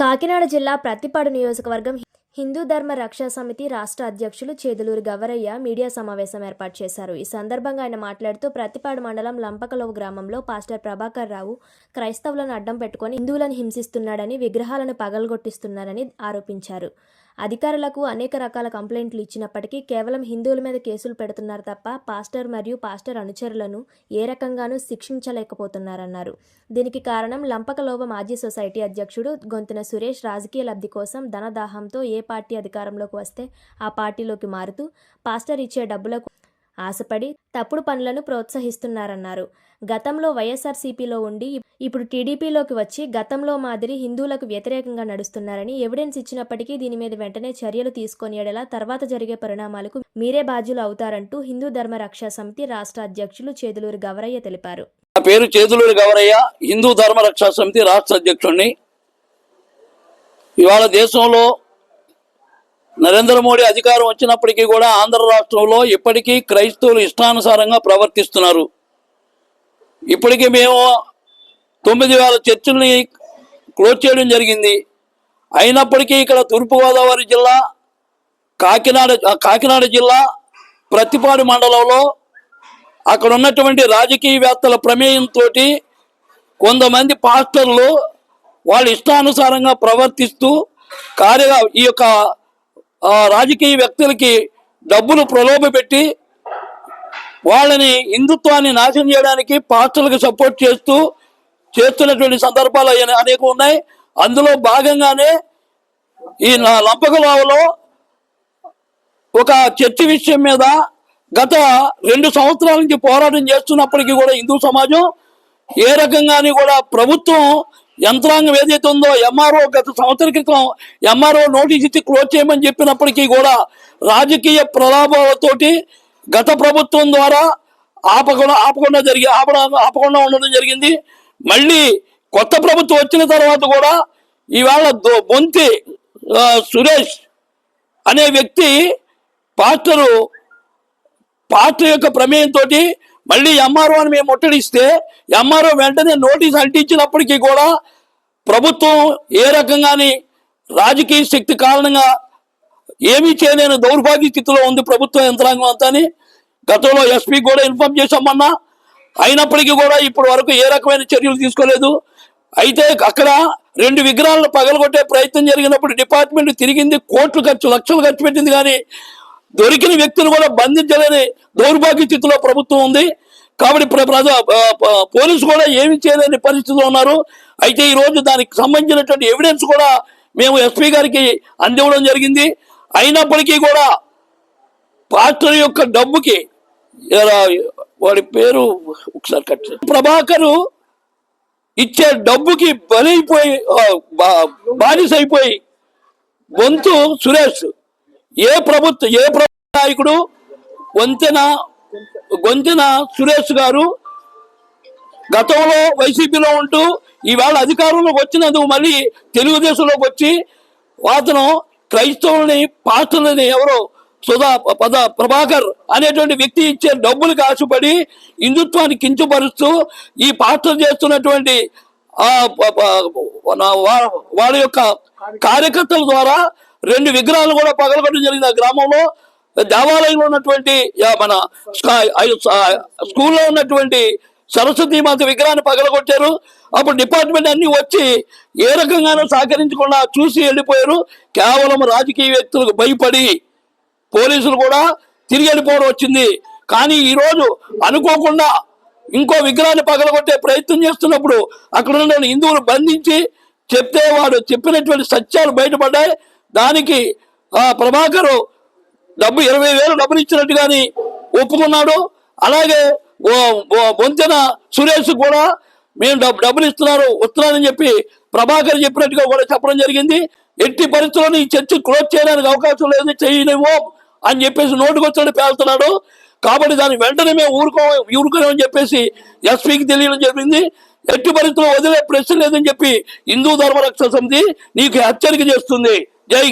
కాకినాడ జిల్లా ప్రత్తిపాడు నియోజకవర్గం హిందూ ధర్మ రక్షా సమితి రాష్ట్ర అధ్యక్షులు చేదులూరు గవరయ్య మీడియా సమావేశం ఏర్పాటు చేశారు. ఈ సందర్భంగా ఆయన మాట్లాడుతూ ప్రత్తిపాడు మండలం లంపకలోవు గ్రామంలో పాస్టర్ ప్రభాకర్ రావు క్రైస్తవులను అడ్డం పెట్టుకొని హిందువులను హింసిస్తున్నాడని విగ్రహాలను పగలగొట్టిస్తున్నారని ఆరోపించారు. అధికారులకు అనేక రకాల కంప్లైంట్లు ఇచ్చినప్పటికీ కేవలం హిందువుల మీద కేసులు పెడుతున్నారు తప్ప పాస్టర్ మరియు పాస్టర్ అనుచరులను ఏ రకంగానూ శిక్షించలేకపోతున్నారన్నారు. దీనికి కారణం లంపకలోవ మాజీ సొసైటీ అధ్యక్షుడు గొంతున సురేష్ రాజకీయ లబ్ధి కోసం ధనదాహంతో ఏ పార్టీ అధికారంలోకి వస్తే ఆ పార్టీలోకి మారుతూ పాస్టర్ ఇచ్చే డబ్బులకు ఆశపడి తప్పుడు పనులను ప్రోత్సహిస్తున్నారన్నారు. గతంలో వైఎస్ఆర్సీపీలో ఉండి ఇప్పుడు టీడీపీలోకి వచ్చి గతంలో మాదిరి హిందువులకు వ్యతిరేకంగా నడుస్తున్నారని ఎవిడెన్స్ ఇచ్చినప్పటికీ దీని మీద వెంటనే చర్యలు తీసుకొని ఎడలా తర్వాత జరిగే పరిణామాలకు మీరే బాధ్యులు అవుతారంటూ హిందూ ధర్మ రక్షా సమితి రాష్ట్ర అధ్యక్షులు చేదులూరు గవరయ్య తెలిపారు. నా పేరు చేతులూరి గౌరయ్య హిందూ ధర్మ రక్షా సమితి రాష్ట్ర అధ్యక్షుడిని ఇవాళ దేశంలో నరేంద్ర మోడీ అధికారం వచ్చినప్పటికీ కూడా ఆంధ్ర రాష్ట్రంలో ఇప్పటికీ క్రైస్తవులు ఇష్టానుసారంగా ప్రవర్తిస్తున్నారు. ఇప్పటికీ మేము తొమ్మిది వేల చర్చిల్ని క్లోజ్ చేయడం జరిగింది. అయినప్పటికీ ఇక్కడ తూర్పుగోదావరి జిల్లా కాకినాడ కాకినాడ జిల్లా ప్రతిపాడు మండలంలో అక్కడ ఉన్నటువంటి రాజకీయవేత్తల ప్రమేయంతో కొంతమంది పాస్టర్లు వాళ్ళ ఇష్టానుసారంగా ప్రవర్తిస్తూ కార్య ఈ యొక్క రాజకీయ వ్యక్తులకి డబ్బులు ప్రలోభ పెట్టి వాళ్ళని హిందుత్వాన్ని నాశనం చేయడానికి పాస్టర్లకు సపోర్ట్ చేస్తూ చేస్తున్నటువంటి సందర్భాలు అనేక ఉన్నాయి. అందులో భాగంగానే ఈ నా- లంపకలావలో ఒక చర్చి విషయం మీద గత రెండు సంవత్సరాల నుంచి పోరాటం చేస్తున్నప్పటికీ కూడా హిందూ సమాజం ఏ రకంగాని కూడా ప్రభుత్వం యంత్రాంగం ఏదైతే ఉందో ఎంఆర్ఓ గత సంవత్సరం క్రితం ఎంఆర్ఓ నోటీస్ ఇచ్చి క్లోజ్ చేయమని చెప్పినప్పటికీ కూడా రాజకీయ ప్రలాభాలతోటి గత ప్రభుత్వం ద్వారా ఆపకుండా ఆపకుండా జరిగి ఆపడం ఆపకుండా ఉండడం జరిగింది. మళ్ళీ కొత్త ప్రభుత్వం వచ్చిన తర్వాత కూడా ఇవాళ బొంతి సురేష్ అనే వ్యక్తి పాస్టరు పాస్టర్ యొక్క ప్రమేయంతో మళ్ళీ ఎంఆర్ఓ అని మేము ముట్టడిస్తే ఎంఆర్ఓ వెంటనే నోటీస్ అంటించినప్పటికీ కూడా ప్రభుత్వం ఏ రకంగాని రాజకీయ శక్తి కారణంగా ఏమీ చేయలేని దౌర్భాగ్య స్థితిలో ఉంది ప్రభుత్వ యంత్రాంగం అంతా గతంలో ఎస్పీ కూడా ఇన్ఫామ్ చేశామన్నా అయినప్పటికీ కూడా ఇప్పటి వరకు ఏ రకమైన చర్యలు తీసుకోలేదు. అయితే అక్కడ రెండు విగ్రహాలను పగలగొట్టే ప్రయత్నం జరిగినప్పుడు డిపార్ట్మెంట్ తిరిగింది. కోట్లు ఖర్చు లక్షలు ఖర్చు పెట్టింది కానీ దొరికిన వ్యక్తులు కూడా బంధించలేని దౌర్భాగ్య స్థితిలో ప్రభుత్వం ఉంది. కాబట్టి ప్రజా పోలీసు కూడా ఏమి చేయలేని పరిస్థితిలో ఉన్నారు. అయితే ఈరోజు దానికి సంబంధించినటువంటి ఎవిడెన్స్ కూడా మేము ఎస్పీ గారికి అందివ్వడం జరిగింది. అయినప్పటికీ కూడా పాస్టర్ యొక్క డబ్బుకి వాడి పేరు ఒకసారి కట్ ప్రభాకరు ఇచ్చే డబ్బుకి బలైపోయి బానిస అయిపోయి బానిసైపోయి సురేష్ ఏ ప్రభుత్వ ఏ ప్రభుత్వ నాయకుడు వంతెన గొంతున సురేష్ గారు గతంలో వైసీపీలో ఉంటూ ఈవేళ అధికారంలోకి వచ్చినందుకు మళ్ళీ తెలుగుదేశంలోకి వచ్చి అతను క్రైస్తవుల్ని పాస్టర్లని ఎవరో సుధా పద ప్రభాకర్ అనేటువంటి వ్యక్తి ఇచ్చే డబ్బులకు ఆశపడి హిందుత్వాన్ని కించపరుస్తూ ఈ పాస్టర్ చేస్తున్నటువంటి వాళ్ళ యొక్క కార్యకర్తల ద్వారా రెండు విగ్రహాలు కూడా పగలగొట్టడం జరిగింది ఆ గ్రామంలో. దేవాలయంలో ఉన్నటువంటి మన ఐ- స్కూల్లో ఉన్నటువంటి సరస్వతి మాత విగ్రహాన్ని పగలగొట్టారు. అప్పుడు డిపార్ట్మెంట్ అన్ని వచ్చి ఏ రకంగానూ సహకరించకుండా చూసి వెళ్ళిపోయారు. కేవలం రాజకీయ వ్యక్తులకు భయపడి పోలీసులు కూడా తిరిగి వెళ్ళిపోవడం వచ్చింది. కానీ ఈరోజు అనుకోకుండా ఇంకో విగ్రహాన్ని పగలగొట్టే ప్రయత్నం చేస్తున్నప్పుడు అక్కడ ఉన్న హిందువులు బంధించి చెప్తే వాడు చెప్పినటువంటి సత్యాలు బయటపడ్డాయి. దానికి ఆ ప్రభాకరు డబ్బు ఇరవై వేలు డబ్బులు ఇచ్చినట్టు కానీ ఒప్పుకున్నాడు అలాగే వంతెన సురేష్ కూడా మేము డబ్బు డబ్బులు ఇస్తున్నారు వస్తున్నారని చెప్పి ప్రభాకర్ చెప్పినట్టుగా కూడా చెప్పడం జరిగింది. ఎట్టి పరిస్థితుల్లో ఈ చర్చ క్లోజ్ చేయడానికి అవకాశం లేదు చేయలేమో అని చెప్పేసి నోటుకొచ్చాడు పేలుతున్నాడు. కాబట్టి దాన్ని వెంటనే మేము ఊరుకో ఊరుకోమని చెప్పేసి ఎస్పీకి తెలియడం జరిగింది. ఎట్టి పరిస్థితుల్లో వదిలే ప్రశ్న లేదని చెప్పి హిందూ ధర్మ రక్షణ సమితి నీకు హెచ్చరిక చేస్తుంది. జై